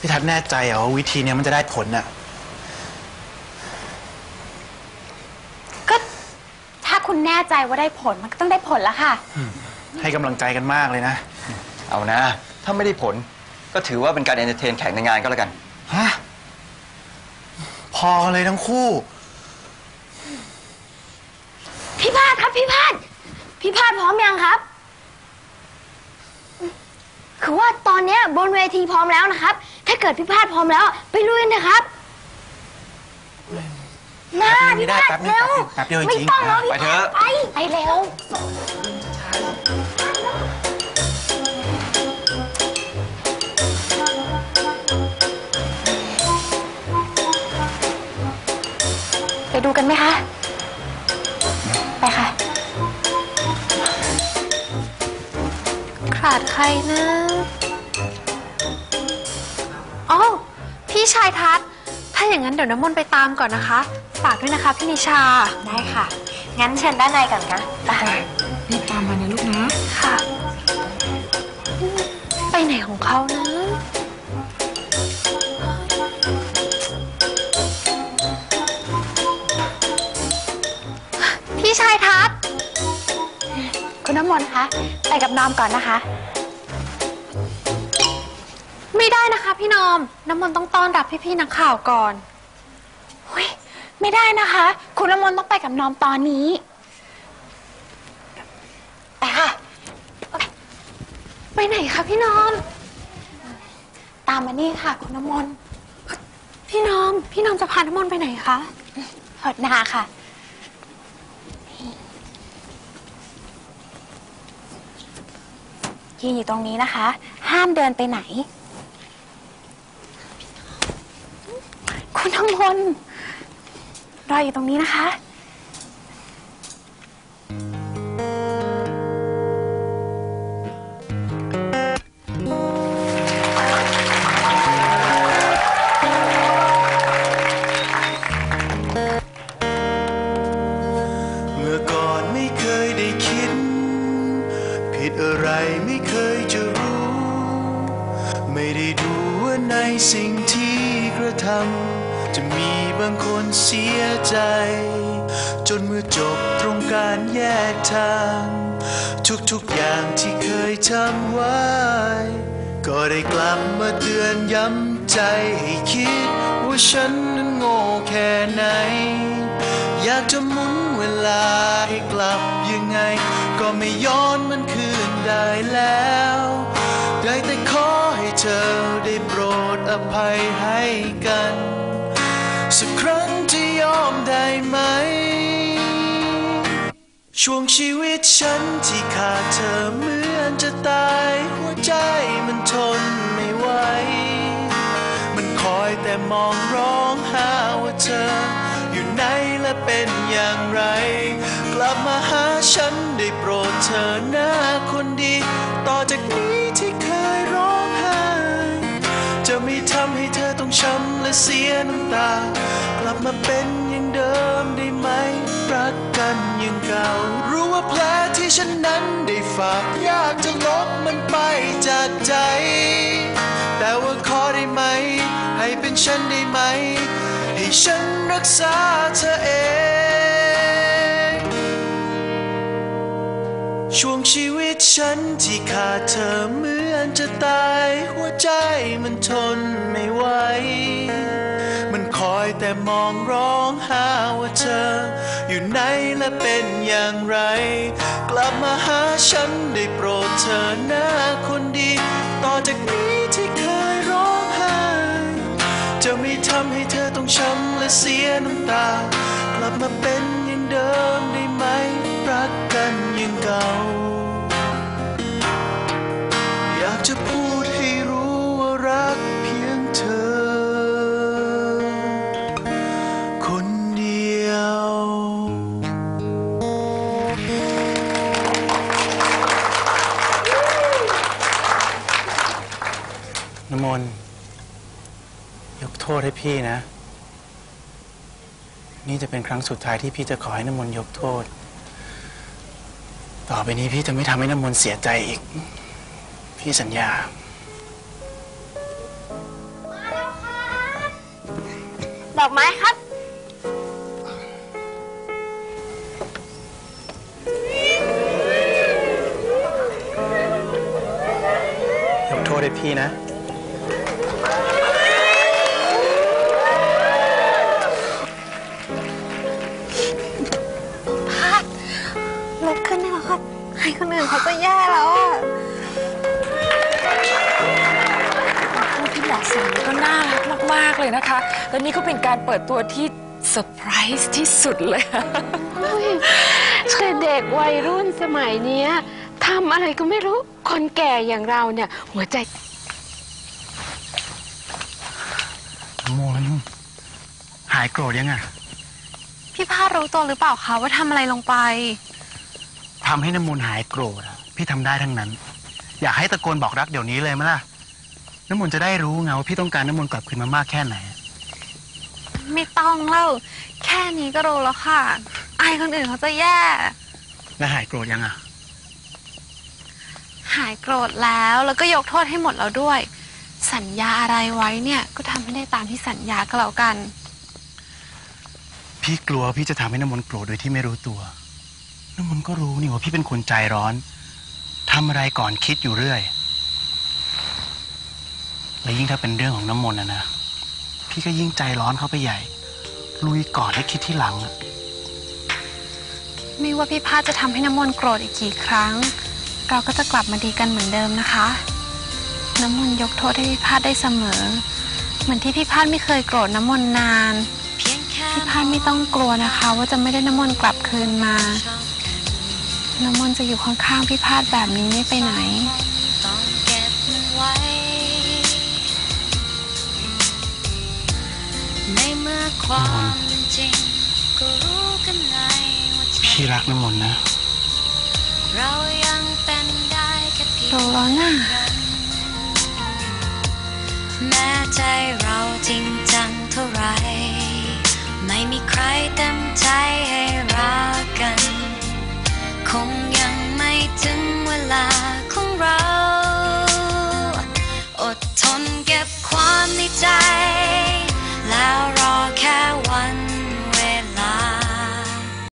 พี่ทัศน์แน่ใจเหรอว่าวิธีเนี้ยมันจะได้ผลน่ะ ก็ถ้าคุณแน่ใจว่าได้ผลมันก็ต้องได้ผลแล้วค่ะ ให้กำลังใจกันมากเลยนะ เอานะ ถ้าไม่ได้ผลก็ถือว่าเป็นการเอนเตอร์เทนแขกในงานก็แล้วกัน ฮะ พอกันเลยทั้งคู่ พี่พาดครับพี่พาดพี่พาดพร้อมยังครับ คื อว่าตอนเนี้ยบนเวทีพร้อมแล้วนะครับ ถ้าเกิดพี่พาดพร้อมแล้ว ไปลุยกันนะครับมาไม่พี่ได้พาดแป๊บนึงเร็วแป๊บเดียวจริงๆไม่ต้องแล้วพี่ไปเถอะพาดไปไปเร็วไปดูกันไหมคะ ไปค่ะ ขาดใครนะ อ๋อพี่ชายทัศน์ถ้าอย่างนั้นเดี๋ยวน้ำมนต์ไปตามก่อนนะคะ ฝากด้วยนะคะพี่นิชา ได้ค่ะ งั้นเชิญด้านในก่อนนะไปรีบตามมานะลูกนะ ค่ะ ไปไหนของเขานะพี่ชายทัศน์คุณน้ำมนต์คะ ไปกับน้อมก่อนนะคะ ไม่ได้นะคะพี่นอม น้ำมนต์ต้องต้อนรับพี่ๆนักข่าวก่อนอุ้ยไม่ได้นะคะ คุณน้ำมนต์ต้องไปกับน้อมตอนนี้ ไปค่ะ ไปไหนคะพี่นอม ตามมานี่ค่ะ คุณน้ำมนต์พี่นอม พี่นอมจะพาน้ำมนต์ไปไหนคะเปิดหน้าค่ะ ยืนอยู่ตรงนี้นะคะ ห้ามเดินไปไหน คนรออยู่ตรงนี้นะคะ เมื่อก่อนไม่เคยได้คิด ผิดอะไรไม่เคยจะรู้ ไม่ได้ดูว่าในสิ่งที่กระทำ จะมีบางคนเสียใจ จนเมื่อจบตรงการแยกทาง ทุกๆอย่างที่เคยทำไว้ ก็ได้กลับมาเตือนย้ำใจให้คิด ว่าฉันนั้นโง่แค่ไหน อยากจะหมุนเวลาให้กลับยังไง ก็ไม่ย้อนมันคืนได้แล้ว ได้แต่ขอให้เธอได้โปรดอภัยให้กัน จะยอมได้ไหม ช่วงชีวิตฉันที่ขาดเธอเหมือนจะตาย หัวใจมันทนไม่ไหว มันคอยแต่มองร้องหาว่าเธอ อยู่ไหนและเป็นอย่างไร กลับมาหาฉันได้โปรดเธอหน้าคนดี ต่อจากนี้ที่เคยร้องไห้จะไม่ทำให้เธอ ช้ำและเสียน้ำตา กลับมาเป็นอย่างเดิมได้ไหม รักกันอย่างเก่า รู้ว่าแผลที่ฉันนั้นได้ฝากยากจะลบมันไปจากใจ แต่ว่าขอได้ไหม ให้เป็นฉันได้ไหม ให้ฉันรักษาเธอเอง ช่วงชีวิตฉันที่ขาดเธอเหมือนจะตาย หัวใจมันทนไม่ไหว แต่มองร้องหาว่าเธอ อยู่ไหนและเป็นอย่างไร กลับมาหาฉันได้โปรดเธอหน้าคนดี ต่อจากนี้ที่เคยร้องไห้จะไม่ทำให้เธอต้องช้ำและเสียน้ำตา กลับมาเป็น น้ำมนต์ยกโทษให้พี่นะ นี่จะเป็นครั้งสุดท้ายที่พี่จะขอให้น้ำมนต์ยกโทษ ต่อไปนี้พี่จะไม่ทำให้น้ำมนต์เสียใจอีก พี่สัญญาไดอกไม้ครับ ยกโทษให้พี่นะ ลุกขึ้นได้แล้วค่ะให้คนอื่นเขาจะแย่แล้วอะผู้ที่เหมาะสมก็น่ารักมาก ๆ เลยนะคะ แล้วนี่ก็เป็นการเปิดตัวที่เซอร์ไพรส์ที่สุดเลยคือเด็กวัยรุ่นสมัยเนี้ยทำอะไรก็ไม่รู้ คนแก่อย่างเราเนี่ย หัวใจ น้ำมนต์หายโกรธยังอะ พี่พาดรู้ตัวหรือเปล่าคะว่าทำอะไรลงไป ทำให้น้ำมนต์หายโกรธอะพี่ทำได้ทั้งนั้น อยากให้ตะโกนบอกรักเดี๋ยวนี้เลยมั้ยล่ะ น้ำมนต์จะได้รู้ไงว่าพี่ต้องการน้ำมนต์กลับคืนมามากแค่ไหน ไม่ต้องเล่าแค่นี้ก็รู้แล้วค่ะอายคนอื่นเขาจะแย่ แล้วหายโกรธยังอะ หายโกรธแล้วแล้วก็ยกโทษให้หมดแล้วด้วย สัญญาอะไรไว้เนี่ย ก็ทำให้ได้ตามที่สัญญาก็แล้วกัน พี่กลัวพี่จะทำให้น้ำมนต์โกรธโดยที่ไม่รู้ตัว น้ำมนต์ก็รู้นี่ว่าพี่เป็นคนใจร้อนทำอะไรก่อนคิดอยู่เรื่อย และยิ่งถ้าเป็นเรื่องของน้ำมนต์นะนะ พี่ก็ยิ่งใจร้อนเข้าไปใหญ่ ลุยก่อนและคิดที่หลังอะไม่ว่าพี่พาดจะทำให้น้ำมนต์โกรธอีกกี่ครั้ง เราก็จะกลับมาดีกันเหมือนเดิมนะคะ น้ำมนต์ยกโทษให้พี่พาดได้เสมอ เหมือนที่พี่พาดไม่เคยโกรธน้ำมนต์นาน พี่พาดไม่ต้องกลัวนะคะ ว่าจะไม่ได้น้ำมนต์กลับคืนมา น้ำมนต์จะอยู่ข้างๆพี่พาดแบบนี้ไม่ไปไหนต้องเก็บมันไว้ในเมื่อความ แม้ใจเราจริงจังเท่าไร ไม่มีใครเต็มใจให้รักกัน คง